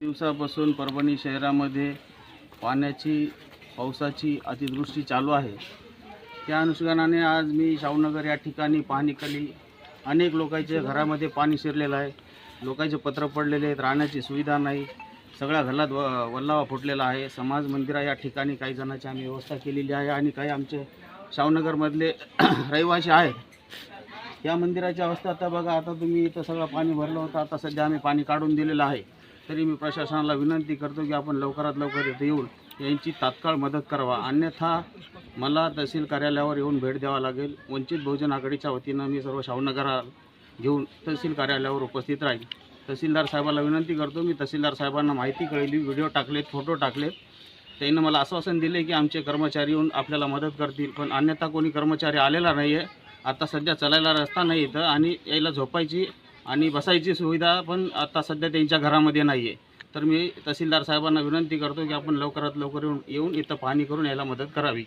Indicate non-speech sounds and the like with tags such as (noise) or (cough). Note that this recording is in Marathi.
दिवसापासून परभणी शहरामध्ये पाण्याची पावसाची अतिवृष्टी चालू आहे. त्या अनुषंगाने आज मी शाहूनगर या ठिकाणी पाहणी केली. अनेक लोकांच्या घरामध्ये पाणी शिरलेलं आहे. लोकांचे पत्र पडलेले आहेत. राहण्याची सुविधा नाही. सगळ्या घरात व वल्लावा फुटलेला आहे. समाज मंदिरा या ठिकाणी काही जणांची आम्ही व्यवस्था केलेली आहे आणि काही आमचे शाहूनगरमधले (clears throat) रहिवासी आहेत. या मंदिराची अवस्था आता बघा. आता तुम्ही इथं सगळं पाणी भरलं होतं. आता सध्या आम्ही पाणी काढून दिलेलं आहे. तरी मी प्रशासनाला विनंती करतो की आपण लवकरात लवकर इथं येऊन यांची तात्काळ मदत करावा. अन्यथा मला तहसील कार्यालयावर येऊन भेट द्यावा लागेल. वंचित बहुजन आघाडीच्या वतीनं मी सर्व शाहूनगरा घेऊन तहसील कार्यालयावर उपस्थित राहील. तहसीलदार साहेबाला विनंती करतो. मी तहसीलदार साहेबांना माहिती कळली व्हिडिओ टाकलेत फोटो टाकलेत. त्यांनी मला आश्वासन दिले की आमचे कर्मचारी येऊन आपल्याला मदत करतील. पण अन्यथा कोणी कर्मचारी आलेला नाही आहे आता सध्या चालायला रस्ता नाही इथं आणि यायला झोपायची आणि बसायची सुविधा पण आता सध्या त्यांच्या घरामध्ये नाही आहे तर मी तहसीलदार साहेबांना विनंती करतो की आपण लवकरात लवकर येऊन येऊन इथं पाहणी करून यायला मदत करावी.